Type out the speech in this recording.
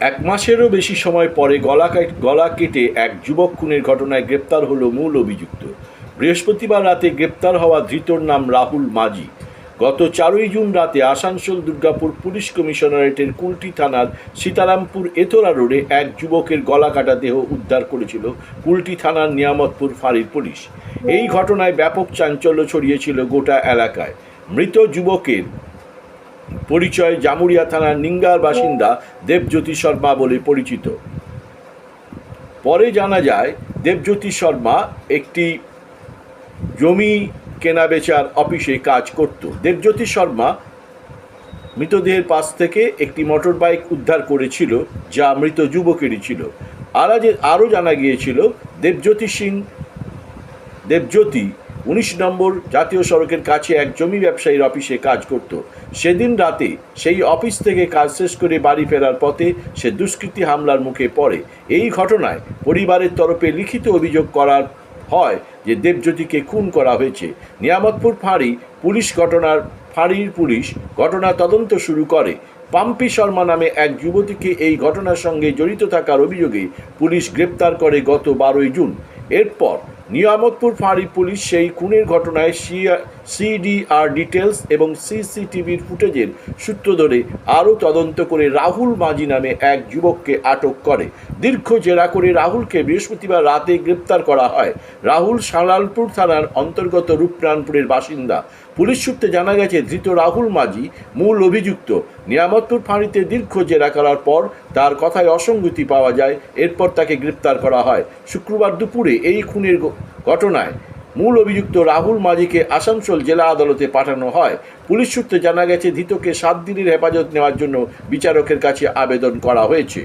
এক মাসেরও বেশি সময় পরে গলা গলা কেটে এক যুবক খুনের ঘটনায় গ্রেপ্তার হলো মূল অভিযুক্ত। বৃহস্পতিবার রাতে গ্রেপ্তার হওয়া ধৃতর নাম রাহুল মাঝি। গত চারই জুন রাতে আসানসোল দুর্গাপুর পুলিশ কমিশনারেটের কুলটি থানার সীতারামপুর এতরা রোডে এক যুবকের গলা কাটা দেহ উদ্ধার করেছিল কুলটি থানার নিয়ামতপুর ফাঁড়ির পুলিশ। এই ঘটনায় ব্যাপক চাঞ্চল্য ছড়িয়েছিল গোটা এলাকায়। মৃত যুবকের পরিচয় জামুরিয়া থানার নিঙ্গার বাসিন্দা দেবজ্যোতি শর্মা বলে পরিচিত। পরে জানা যায়, দেবজ্যোতি শর্মা একটি জমি কেনাবেচার অফিসে কাজ করত। দেবজ্যোতি শর্মা মৃতদেহের পাশ থেকে একটি মোটর বাইক উদ্ধার করেছিল, যা মৃত যুবকেরই ছিল। আর যে আরও জানা গিয়েছিল, দেবজ্যোতি সিং দেবজ্যোতি উনিশ নম্বর জাতীয় সড়কের কাছে এক জমি ব্যবসায়ীর অফিসে কাজ করত। সেদিন রাতে সেই অফিস থেকে কাজ শেষ করে বাড়ি ফেরার পথে সে দুষ্কৃতী হামলার মুখে পড়ে। এই ঘটনায় পরিবারের তরফে লিখিত অভিযোগ করার হয় যে দেবজ্যোতিকে খুন করা হয়েছে। নিয়ামতপুর ফাঁড়ি পুলিশ ঘটনার, ফাঁড়ির পুলিশ ঘটনা তদন্ত শুরু করে। পাম্পি শর্মা নামে এক যুবতীকে এই ঘটনার সঙ্গে জড়িত থাকার অভিযোগে পুলিশ গ্রেপ্তার করে গত বারোই জুন। এরপর নিয়ামতপুর ফাঁড়ি পুলিশ সেই খুনের ঘটনায় সিডিআর ডিটেলস এবং সিসিটিভির ফুটেজের সূত্র ধরে আরও তদন্ত করে রাহুল মাঝি নামে এক যুবককে আটক করে। দীর্ঘ জেরা করে রাহুলকে বৃহস্পতিবার রাতে গ্রেপ্তার করা হয়। রাহুল সালালপুর থানার অন্তর্গত রূপপ্রাণপুরের বাসিন্দা। পুলিশ সূত্রে জানা গেছে, ধৃত রাহুল মাঝি মূল অভিযুক্ত। নিয়ামতপুর ফাঁড়িতে দীর্ঘ জেরা করার পর তার কথায় অসঙ্গতি পাওয়া যায়। এরপর তাকে গ্রেপ্তার করা হয়। শুক্রবার দুপুরে এই খুনের ঘটনায় মূল অভিযুক্ত রাহুল মাঝিকে আসানসোল জেলা আদালতে পাঠানো হয়। পুলিশ সূত্রে জানা গেছে, ধৃতকে সাত দিনের হেফাজত নেওয়ার জন্য বিচারকের কাছে আবেদন করা হয়েছে।